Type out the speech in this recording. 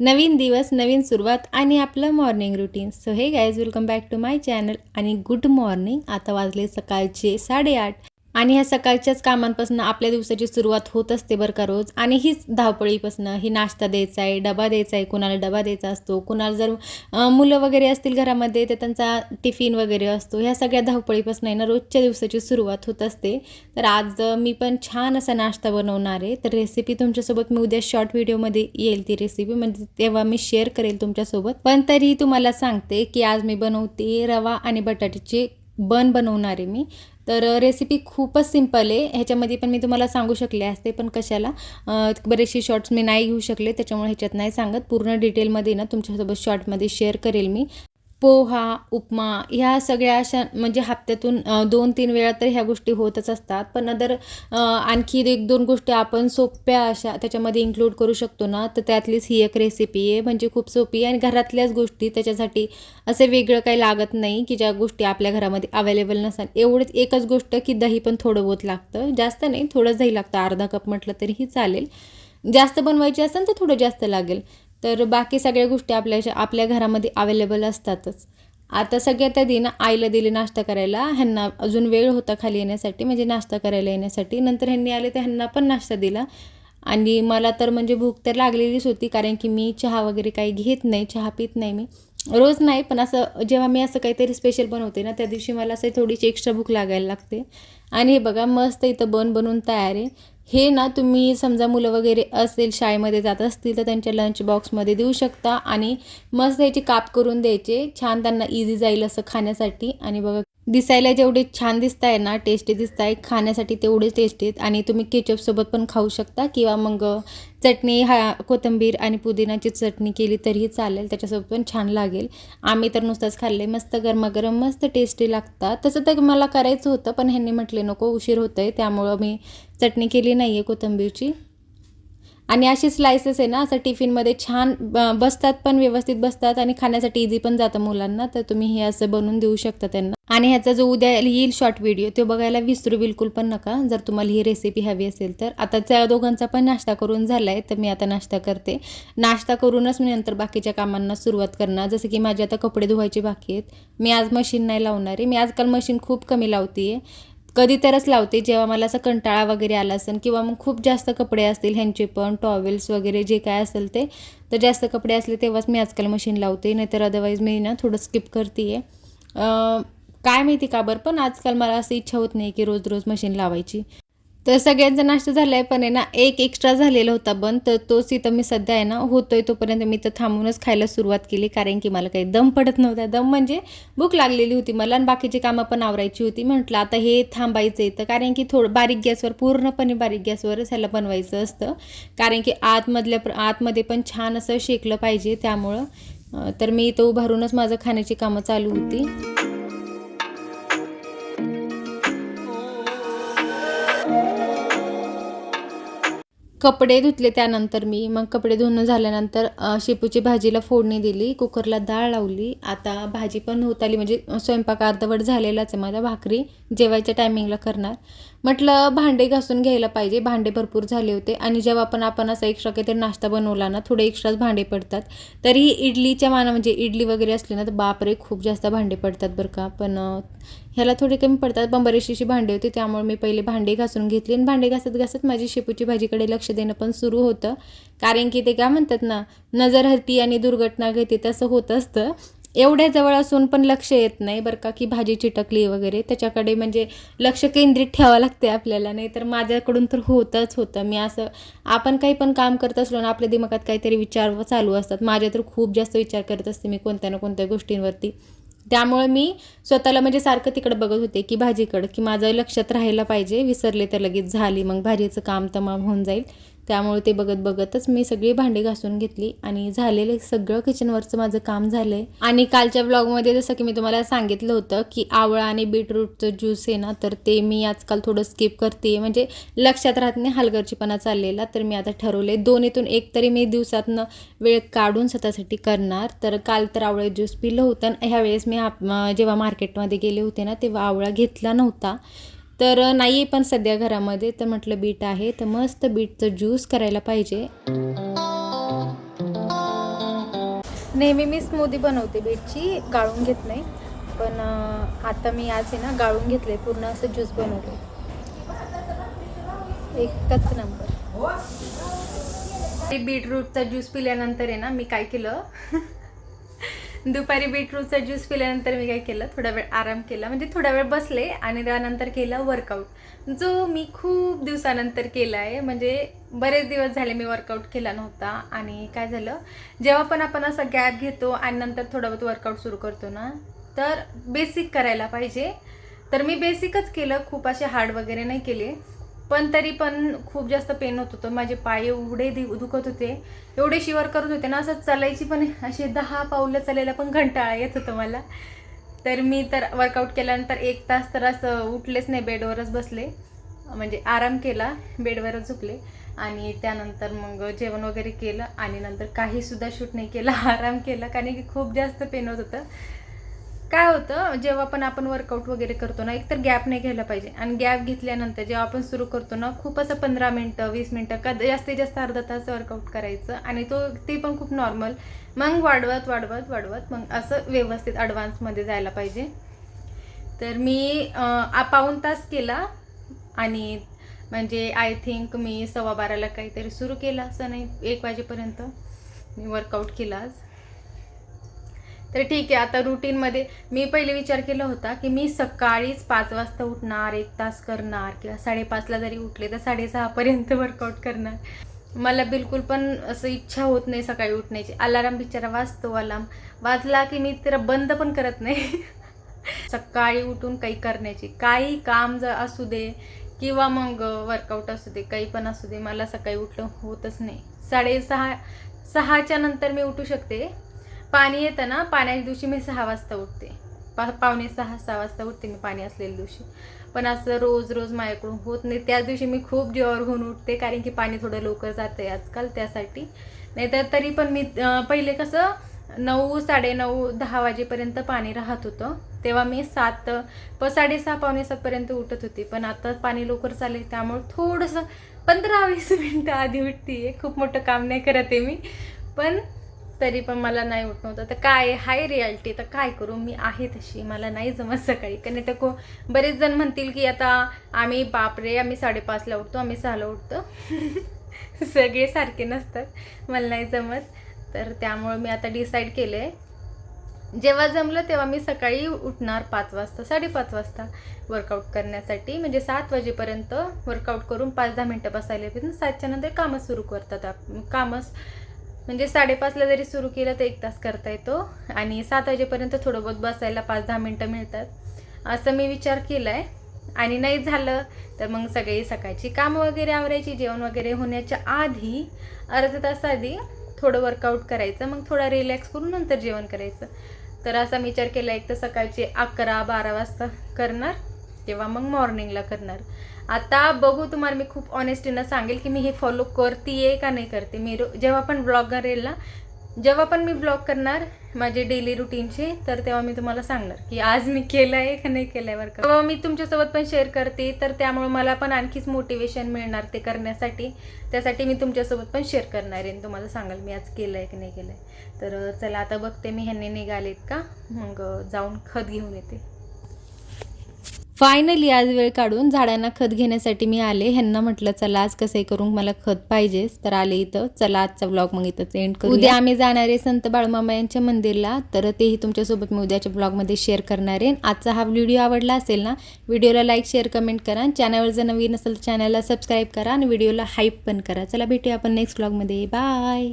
नवीन दिवस नवीन सुरुवात आणि आपलं morning routine so hey guys welcome back to my channel आणि गुड मॉर्निंग आता वाजले सकाळचे साडेआठ. आणि ह्या सकाळच्याच कामांपासून आपल्या दिवसाची सुरुवात होत असते बरं का रोज. आणि हीच धावपळीपासून ही नाश्ता द्यायचा आहे डबा द्यायचा आहे कुणाला डबा द्यायचा असतो कुणाला जर मुलं वगैरे असतील घरामध्ये तर त्यांचा टिफिन वगैरे असतो. ह्या सगळ्या धावपळीपासून आहे ना रोजच्या दिवसाची सुरुवात होत असते. तर आज मी पण छान असा नाश्ता बनवणार आहे. तर रेसिपी तुमच्यासोबत मी उद्या शॉर्ट व्हिडिओमध्ये येईल ती रेसिपी म्हणजे तेव्हा मी शेअर करेल तुमच्यासोबत. पण तरी तुम्हाला सांगते की आज मी बनवते रवा आणि बटाट्याचे बन बनवणार आहे मी. तर रेसिपी खूपच सिंपल आहे. ह्याच्यामध्ये पण मी तुम्हाला सांगू शकले असते पण कशाला? बरेचसे शॉर्ट्स मी नाही घेऊ शकले त्याच्यामुळे ह्याच्यात नाही सांगत. पूर्ण डिटेलमध्ये ना तुमच्यासोबत शॉर्टमध्ये शेअर करेल मी. पोहा उपमा ह्या सगळ्या अशा म्हणजे हप्त्यातून दोन तीन वेळा तर ह्या गोष्टी होतच असतात. पण अदर आणखी एक दोन गोष्टी आपण सोप्या अशा त्याच्यामध्ये इन्क्लूड करू शकतो ना तर त्यातलीच ही एक रेसिपी आहे. म्हणजे खूप सोपी आहे आणि घरातल्याच गोष्टी त्याच्यासाठी असं वेगळं काही लागत नाही की ज्या गोष्टी आपल्या घरामध्ये अवेलेबल नसतात. एवढंच एकच गोष्ट की दही पण थोडं बहुत लागतं. जास्त नाही थोडंच दही लागतं. अर्धा कप म्हटलं तरीही चालेल. जास्त बनवायची असेल तर थोडं जास्त लागेल. तर बाकी सगळ्या गोष्टी आपल्या आपल्या घरामध्ये अवेलेबल असतातच. आता सगळ्यात आधी ना आईला दिली नाश्ता करायला. ह्यांना अजून वेळ होता खाली येण्यासाठी म्हणजे नाश्ता करायला येण्यासाठी. नंतर ह्यांनी आले तर ह्यांना पण नाश्ता दिला. आणि मला तर म्हणजे भूक तर लागलेलीच होती कारण की मी चहा वगैरे काही घेत नाही चहा पित नाही मी. रोज नाही पण असं जेव्हा मी असं काहीतरी स्पेशल बनवते ना त्या दिवशी मला असं थोडीशी एक्स्ट्रा भूक लागायला लागते. आणि हे बघा मस्त इथं बन बनवून तयार आहे. हे ना तुम्ही समजा मुलं वगैरे असेल शाळेमध्ये जात असतील तर त्यांच्या लंच बॉक्समध्ये देऊ शकता आणि मस्त याची काप करून द्यायचे. छान त्यांना इझी जाईल असं खाण्यासाठी. आणि बघा दिसायला जेवढे छान दिसत आहे ना टेस्टी दिसत आहे खाण्यासाठी तेवढे टेस्टी आहेत. आणि तुम्ही केचपसोबत पण खाऊ शकता किंवा मग चटणी हा कोथिंबीर आणि पुदिनाची चटणी केली तरीही चालेल. त्याच्यासोबत पण छान लागेल. आम्ही तर नुसतंच खाल्ले मस्त गरमागरम मस्त टेस्टी लागतात. तसं तर मला करायचं होतं पण ह्यांनी म्हटले नको उशीर होतं आहे त्यामुळं मी चटणी केली नाही आहे कोथिंबीरची. आणि अशी स्लायसेस आहे ना असं टिफिनमध्ये छान बसतात पण व्यवस्थित बसतात आणि खाण्यासाठी इझी पण जातं मुलांना. तर तुम्ही हे असं बनवून देऊ शकता त्यांना. आणि ह्याचा जो उद्या येईल शॉर्ट व्हिडिओ तो बघायला विसरू बिलकुल पण नका. जर तुम्हाला ही रेसिपी हवी असेल तर. आता त्या दोघांचा पण नाश्ता करून झाला आहे तर मी आता नाश्ता करते. नाश्ता करूनच मी नंतर बाकीच्या कामांना सुरुवात करणार. जसं की माझे आता कपडे धुवायचे बाकी आहेत. मी आज मशीन नाही लावणार आहे. मी आजकाल मशीन खूप कमी लावते कधी तरच लावते. जेव्हा मला असं कंटाळा वगैरे आला असेल किंवा मग खूप जास्त कपडे असतील ह्यांचे पण टॉवेल्स वगैरे जे काय असेल ते तर जास्त कपडे असले तेव्हाच मी आजकाल मशीन लावते. नाहीतर अदरवाईज मी ना थोडं स्किप करते आहे काय माहिती का बरं पण आजकाल मला असं इच्छा होत नाही की रोज रोज मशीन लावायची. तर सगळ्यांचा नाश्ता झाला आहे पण आहे ना एक एक्स्ट्रा झालेला होता बंद. तर तोच इथं मी सध्या आहे ना होतोय तोपर्यंत मी तर थांबूनच खायला सुरुवात केली कारण की मला काही दम पडत नव्हता. दम म्हणजे भूक लागलेली होती मला आणि बाकीची कामं पण आवरायची होती. म्हटलं आता हे थांबायचं आहे तर कारण की थोडं बारीक गॅसवर पूर्णपणे बारीक गॅसवरच ह्याला बनवायचं असतं. कारण की आतमधल्या आतमध्ये पण छान असं शेकलं पाहिजे त्यामुळं तर मी इथं उभारूनच माझं खाण्याची कामं चालू होती. कपडे धुतले त्यानंतर मी. मग कपडे धुणं झाल्यानंतर शेपूची भाजीला फोडणी दिली कुकरला डाळ लावली. आता भाजी पण होत आली. म्हणजे स्वयंपाक अर्धवट झालेलाच आहे मला भाकरी. जेवायच्या टायमिंगला करणार. म्हटलं भांडे घासून घ्यायला पाहिजे. भांडे भरपूर झाले होते. आणि जेव्हा पण आपण असा एक्स्ट्रा काहीतरी नाश्ता बनवला ना थोडे एक्स्ट्राच भांडे पडतात. तरीही इडलीच्या माना म्हणजे इडली वगैरे असली ना तर बापरे खूप जास्त भांडे पडतात बरं का. पण ह्याला थोडे कमी पडतात. पण बरीचशी भांडे होते होती त्यामुळे मी पहिले भांडे घासून घेतली. आणि भांडे घासत घासत माझी शेपूची भाजीकडे लक्ष देणं पण सुरू होतं. कारण की ते काय म्हणतात ना नजर हरती आणि दुर्घटना घेते तसं होत असतं. एवढ्या जवळ असून पण लक्ष येत नाही बरं का की भाजी चिटकली वगैरे. त्याच्याकडे म्हणजे लक्ष केंद्रित ठेवावं लागते आपल्याला. नाही तर माझ्याकडून तर होतच होतं. मी असं आपण काही पण काम करत असलो ना आपल्या दिमागात काहीतरी विचार चालू असतात. माझ्या तर खूप जास्त विचार करत असते मी कोणत्या ना कोणत्या गोष्टींवरती. त्यामुळे मी स्वतःला म्हणजे सारखं तिकडं बघत होते की भाजीकडं की माझं लक्षात राहायला पाहिजे. विसरले तर लगेच झाली मग भाजीचं काम तमाम होऊन जाईल. त्यामुळे ते बघत बघतच मी सगळी भांडी घासून घेतली आणि झालेलं सगळं किचनवरचं माझं काम झालं आहे आणि कालच्या ब्लॉगमध्ये जसं की मी तुम्हाला सांगितलं होतं की आवळा आणि बीटरूटचं ज्यूस आहे ना तर ते मी आजकाल थोडं स्किप करते. म्हणजे लक्षात राहत नाही हलगर्जीपणा चाललेला तर मी आता ठरवले दोन्हीतून एक तरी मी दिवसातनं वेळ काढून स्वतःसाठी करणार. तर काल तर आवळा ज्यूस पिलं होतं आणि ह्यावेळेस मी आप- जेव्हा मार्केटमध्ये गेले होते ना तेव्हा आवळा घेतला नव्हता. तर नाही आहे पण सध्या घरामध्ये. तर म्हटलं बीट आहे. तर मस्त बीटचं ज्यूस करायला पाहिजे. नेहमी मी स्मूदी बनवते बीटची. गाळून घेत नाही. पण आता मी आज आहे ना गाळून घेतले पूर्ण असं ज्यूस बनवले एकच नंबर. बीटरूटचा ज्यूस पिल्यानंतर आहे ना मी काय केलं? दुपारी बीटरूटचा ज्यूस पिल्यानंतर मी काय केलं थोडा वेळ आराम केला. म्हणजे थोडा वेळ बसले आणि त्यानंतर केला वर्कआउट जो मी खूप दिवसानंतर केला आहे म्हणजे बरेच दिवस झाले मी वर्कआउट केला नव्हता. आणि काय झालं जेव्हा पण आपण असा गॅप घेतो आणि नंतर थोडा बहुत वर्कआउट सुरू करतो ना तर बेसिक करायला पाहिजे. तर मी बेसिकच केलं खूप असे हार्ड वगैरे नाही केले. पण तरी पण खूप जास्त पेन होत होतं. माझे पाय एवढे दुखत होते. एवढे शिवर करत होते ना असं चालायची पण असे दहा पावलं चालायला पण घंटाळा येत होतं मला. तर मी तर वर्कआउट केल्यानंतर एक तास तर असं उठलेच नाही बेडवरच बसले. म्हणजे आराम केला बेडवरच झोपले. आणि त्यानंतर मग जेवण वगैरे केलं आणि नंतर काहीसुद्धा शूट नाही केलं आराम केला. कारण की खूप जास्त पेन होत होतं. काय होतं जेव्हा पण आपण वर्कआउट वगैरे करतो ना एकतर गॅप नाही घ्यायला पाहिजे. आणि गॅप घेतल्यानंतर जेव्हा आपण सुरू करतो ना खूप असं पंधरा मिनटं वीस मिनटं का जास्तीत जास्त अर्धा तास वर्कआउट करायचं. आणि तो ते पण खूप नॉर्मल मग वाढवत वाढवत वाढवत मग असं व्यवस्थित ॲडव्हान्समध्ये जायला पाहिजे. तर मी पाऊन आ- पाऊण तास केला. आणि म्हणजे आय थिंक मी सव्वा बाराला काहीतरी सुरू केलं असं नाही एक वाजेपर्यंत मी वर्कआउट केला आज. तर ठीक आहे आता रुटीनमध्ये मी पहिले विचार केला होता की मी सकाळीच पाच वाजता उठणार एक तास करणार किंवा साडेपाचला जरी उठले तर साडेसहापर्यंत वर्कआउट करणार. मला बिलकुल पण असं इच्छा होत नाही सकाळी उठण्याची. अलाराम बिचारा वाजतो अलार्म वाजला की मी तर बंद पण करत नाही. सकाळी उठून काही करण्याची. काही काम जर असू दे किंवा मग वर्कआउट असू दे काही पण असू दे मला सकाळी उठलं होतच नाही. साडेसहा सहाच्या नंतर मी उठू शकते. पाणी येतं ना पाण्याच्या दिवशी मी सहा वाजता उठते. पा पावणे सहा सहा वाजता उठते मी पाणी असलेल्या दिवशी. पण असं रोज रोज माझ्याकडून होत नाही. त्याच दिवशी मी खूप जीवावर होऊन उठते कारण की पाणी थोडं लवकर जातं आहे आजकाल त्यासाठी. नाहीतर तरी पण मी पहिले कसं नऊ साडेनऊ दहा वाजेपर्यंत पाणी राहत होतं. तेव्हा मी सात प साडेसहा पावणे सातपर्यंत उठत होती. पण आता पाणी लवकर चालेल त्यामुळे थोडंसं पंधरा वीस मिनटं आधी उठते खूप मोठं काम नाही करत आहे मी. पण तरी पण मला नाही उठणं होतं. तर काय हाय रियालिटी. तर काय करू? मी आहे तशी. मला नाही जमत सकाळी. कारण तर को बरेच जण म्हणतील की आता आम्ही बापरे आम्ही साडेपाचला उठतो आम्ही सहाला उठतो. सगळे सारखे नसतात. मला नाही जमत. तर त्यामुळे मी आता डिसाईड केलं आहे जेव्हा जमलं तेव्हा मी सकाळी उठणार पाच वाजता साडेपाच वाजता वर्कआउट करण्यासाठी. म्हणजे सात वाजेपर्यंत वर्कआउट करून पाच दहा मिनटं बसायला येतील सातच्या नंतर कामं सुरू करतात आप कामं म्हणजे साडेपाचला जरी सुरू केलं तर एक तास करता येतो. आणि सात वाजेपर्यंत थोडं बहुत बसायला पाच दहा मिनटं मिळतात. असं मी विचार केला आहे आणि नाही झालं तर मग सगळी सकाळची कामं वगैरे आवरायची जेवण वगैरे होण्याच्या आधी अर्धा तास आधी थोडं वर्कआउट करायचं मग थोडा रिलॅक्स करून नंतर जेवण करायचं. तर असा विचार केला एक तर सकाळचे अकरा बारा वाजता करणार. किंवा मग मॉर्निंगला करणार. आता बघू तुम्हाला मी खूप ऑनेस्टीनं सांगेल की मी हे फॉलो करते का नाही करते. मी रो जेव्हा पण ब्लॉग करेल ना जेव्हा पण मी ब्लॉग करणार माझे डेली रुटीनचे तर तेव्हा मी तुम्हाला सांगणार की आज मी केलं आहे का नाही केलं आहे बरं का. तेव्हा मी तुमच्यासोबत पण शेअर करते तर त्यामुळे मला पण आणखीच मोटिवेशन मिळणार ते करण्यासाठी. त्यासाठी मी तुमच्यासोबत पण शेअर करणार आहे. आणि तुम्हाला सांगाल मी आज केलं आहे की नाही केलं आहे तर चला आता बघते मी ह्यांनी निघालेत का. मग जाऊन खत घेऊन येते. फायनली आज वेळ काढून झाडांना खत घेण्यासाठी मी आले. ह्यांना म्हटलं चला आज कसंही करून मला खत पाहिजेच. तर आले इथं. चला आजचा ब्लॉग मग इथंच एंड करू उद्या आम्ही जाणार आहे संत बाळमामा यांच्या मंदिरला. तर तेही तुमच्यासोबत मी उद्याच्या ब्लॉगमध्ये शेअर करणार आहे. आजचा हा व्हिडिओ आवडला असेल ना व्हिडिओला लाईक शेअर कमेंट करा. चॅनलवर जर नवीन असेल तर चॅनलला सबस्क्राईब करा. आणि व्हिडिओला हाईप पण करा. चला भेटूया आपण नेक्स्ट ब्लॉगमध्ये बाय